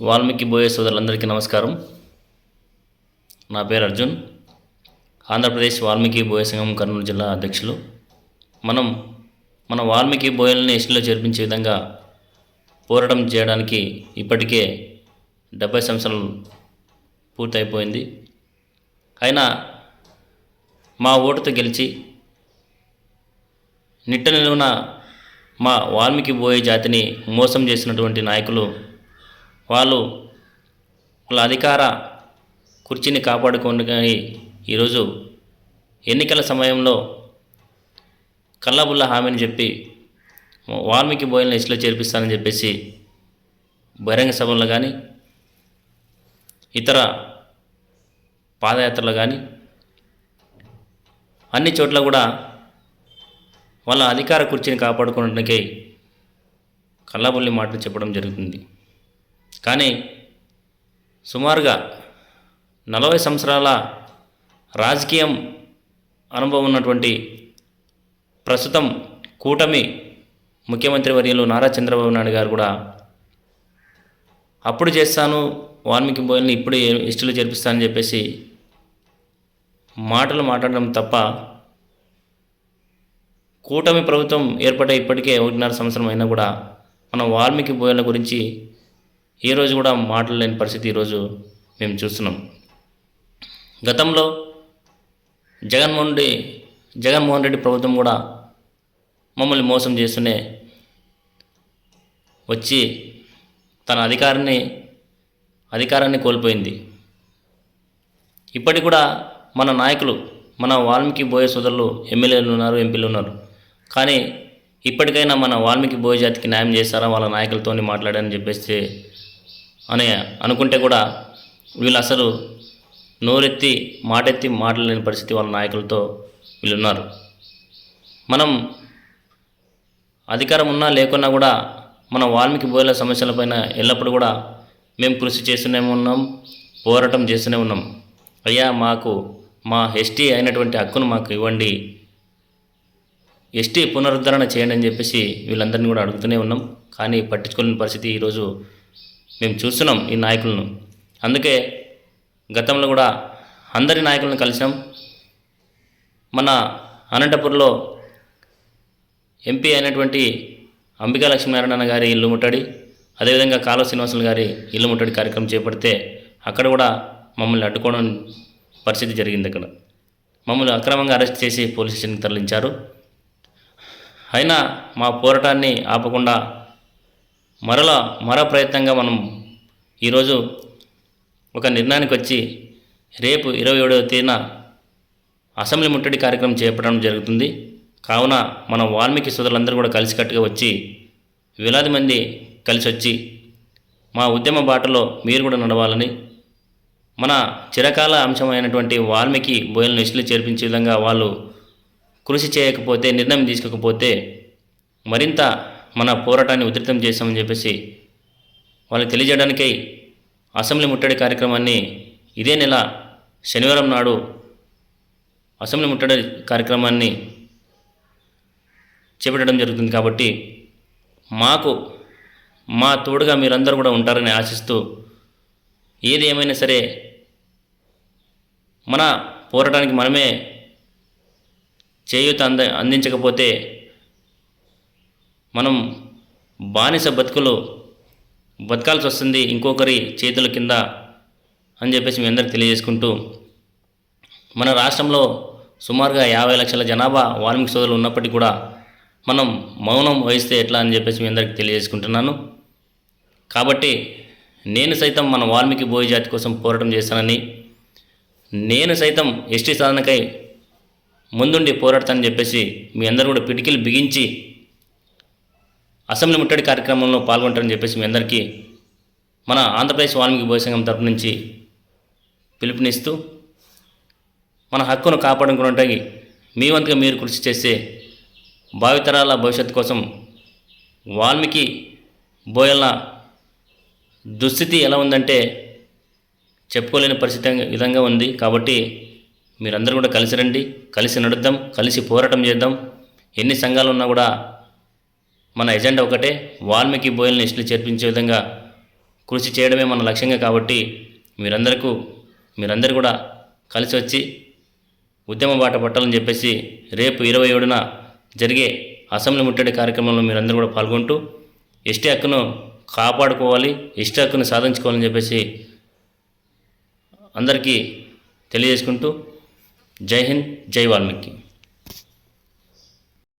వాల్మీకి బోయే సోదరులందరికీ నమస్కారం. నా పేరు అర్జున్. ఆంధ్రప్రదేశ్ వాల్మీకి బోయ సంఘం కర్నూలు జిల్లా అధ్యక్షులు. మనం మన వాల్మీకి బోయల్ని ఎస్టీలో చేర్పించే విధంగా పోరాటం చేయడానికి ఇప్పటికే డెబ్బై సంవత్సరాలు పూర్తయిపోయింది. అయినా మా ఓటుతో గెలిచి నిట్ట నిలువున మా వాల్మీకి బోయే జాతిని మోసం చేసినటువంటి నాయకులు వాళ్ళు వాళ్ళ అధికార కుర్చీని కాపాడుకొని ఈరోజు ఎన్నికల సమయంలో కల్లబుల్ల హామీని చెప్పి వాల్మీకి బోయల్ని లిస్టులో చేర్పిస్తానని చెప్పేసి బహిరంగ సభల్లో కానీ ఇతర పాదయాత్రలు కానీ అన్ని చోట్ల కూడా వాళ్ళ అధికార కుర్చీని కాపాడుకోవడానికి కల్లాబుల్లి మాటలు చెప్పడం జరుగుతుంది. కానీ సుమారుగా నలభై సంవత్సరాల రాజకీయం అనుభవం ఉన్నటువంటి ప్రస్తుతం కూటమి ముఖ్యమంత్రి వర్యులు నారా చంద్రబాబు నాయుడు గారు కూడా అప్పుడు చేస్తాను వాల్మీకి బోయల్ని ఇప్పుడు ఇష్టలు చేర్పిస్తానని చెప్పేసి మాటలు మాట్లాడడం తప్ప కూటమి ప్రభుత్వం ఏర్పడే ఇప్పటికే ఒకటిన్నర సంవత్సరం అయినా కూడా మన వాల్మీకి బోయల గురించి ఈ రోజు కూడా మాట్లాడలేని పరిస్థితి ఈరోజు మేము చూస్తున్నాం. గతంలో జగన్మోహన్ రెడ్డి జగన్మోహన్ రెడ్డి ప్రభుత్వం కూడా మమ్మల్ని మోసం చేస్తూనే వచ్చి తన అధికారాన్ని అధికారాన్ని కోల్పోయింది. ఇప్పటికి కూడా మన నాయకులు మన వాల్మీకి బోయ సోదరులు ఎమ్మెల్యేలు ఉన్నారు ఎంపీలు ఉన్నారు. కానీ ఇప్పటికైనా మన వాల్మీకి బోయ జాతికి న్యాయం చేస్తారా వాళ్ళ నాయకులతో మాట్లాడని చెప్పేసి అని అనుకుంటే కూడా వీళ్ళు అసలు నోరెత్తి మాటెత్తి మాట్లాడలేని పరిస్థితి వాళ్ళ నాయకులతో వీళ్ళు ఉన్నారు మనం అధికారం ఉన్నా లేకున్నా కూడా మన వాల్మీకి బోయల సమస్యలపైన ఎల్లప్పుడూ కూడా మేము కృషి చేస్తూనే ఉన్నాం పోరాటం చేస్తూనే ఉన్నాం. అయ్యా మాకు మా ఎస్టీ అయినటువంటి హక్కును మాకు ఇవ్వండి. ఎస్టీ పునరుద్ధరణ చేయండి అని చెప్పేసి వీళ్ళందరినీ కూడా అడుగుతూనే ఉన్నాం. కానీ పట్టించుకోలేని పరిస్థితి ఈరోజు మేము చూస్తున్నాం ఈ నాయకులను. అందుకే గతంలో కూడా అందరి నాయకులను కలిసాం మన అనంతపూర్లో ఎంపీ అయినటువంటి అంబికా లక్ష్మీనారాయణ గారి ఇల్లు ముట్టడి అదేవిధంగా కాలువ శ్రీనివాసులు గారి ఇల్లు ముట్టడి కార్యక్రమం చేపడితే అక్కడ కూడా మమ్మల్ని అడ్డుకోవడం పరిస్థితి జరిగింది అక్కడ. మమ్మల్ని అక్రమంగా అరెస్ట్ చేసి పోలీస్ స్టేషన్కి తరలించారు. అయినా మా పోరాటాన్ని ఆపకుండా మరలా మరో ప్రయత్నంగా మనం ఈరోజు ఒక నిర్ణయానికి వచ్చి రేపు ఇరవై ఏడవ తేదీన అసెంబ్లీ ముట్టడి కార్యక్రమం చేపట్టడం జరుగుతుంది. కావున మన వాల్మీకి సోదరులందరూ కూడా కలిసికట్టుగా వచ్చి వేలాది మంది కలిసి వచ్చి మా ఉద్యమ బాటలో మీరు కూడా నడవాలని మన చిరకాల అంశమైనటువంటి వాల్మీకి బోయలను ఇష్టలు చేర్పించే విధంగా వాళ్ళు కృషి చేయకపోతే నిర్ణయం తీసుకోకపోతే మరింత మన పోరాటాన్ని ఉధృతం చేశామని చెప్పేసి వాళ్ళకి తెలియజేయడానికై అసెంబ్లీ ముట్టడి కార్యక్రమాన్ని ఇదే నెల శనివారం నాడు అసెంబ్లీ ముట్టడి కార్యక్రమాన్ని చేపట్టడం జరుగుతుంది కాబట్టి మాకు మా తోడుగా మీరందరూ కూడా ఉంటారని ఆశిస్తూ ఏది ఏమైనా సరే మన పోరాటానికి మనమే చేయూత అంద అందించకపోతే మనం బానిస బతుకులు బతకాల్సి వస్తుంది ఇంకొకరి చేతుల కింద అని చెప్పేసి మీ అందరికి తెలియజేసుకుంటూ మన రాష్ట్రంలో సుమారుగా యాభై లక్షల జనాభా వాల్మీకి సోదరులు ఉన్నప్పటికీ కూడా మనం మౌనం వహిస్తే ఎట్లా అని చెప్పేసి మీ అందరికి తెలియజేసుకుంటున్నాను. కాబట్టి నేను సైతం మన వాల్మీకి బోయ జాతి కోసం పోరాటం చేస్తానని నేను సైతం ఎస్టీ సాధనకై ముందుండి పోరాడతానని చెప్పేసి మీ అందరూ కూడా పిటికిలు బిగించి అసెంబ్లీ ముట్టడి కార్యక్రమంలో పాల్గొంటారని చెప్పేసి మీ అందరికీ మన ఆంధ్రప్రదేశ్ వాల్మీకి బోయ సంఘం తరపు నుంచి పిలుపునిస్తూ మన హక్కును కాపాడుకున్నట్టు మీ వంతుగా మీరు కృషి చేస్తే భావితరాల భవిష్యత్తు కోసం వాల్మీకి బోయల దుస్థితి ఎలా ఉందంటే చెప్పుకోలేని పరిస్థితి విధంగా ఉంది. కాబట్టి మీరందరూ కూడా కలిసి రండి కలిసి నడుద్దాం కలిసి పోరాటం చేద్దాం. ఎన్ని సంఘాలు ఉన్నా కూడా మన ఎజెండా ఒకటే వాల్మీకి బోయల్ని ఇష్టలు చేర్పించే విధంగా కృషి చేయడమే మన లక్ష్యంగా కాబట్టి మీరందరికూ మీరందరూ కూడా కలిసి వచ్చి ఉద్యమ బాట పట్టాలని చెప్పేసి రేపు ఇరవై ఏడున జరిగే అసెంబ్లీ ముట్టడి కార్యక్రమంలో మీరందరూ కూడా పాల్గొంటూ ఎస్టీ హక్కును కాపాడుకోవాలి ఎస్టీ హక్కును సాధించుకోవాలని చెప్పేసి అందరికీ తెలియజేసుకుంటూ జై హింద్ జై వాల్మీకి.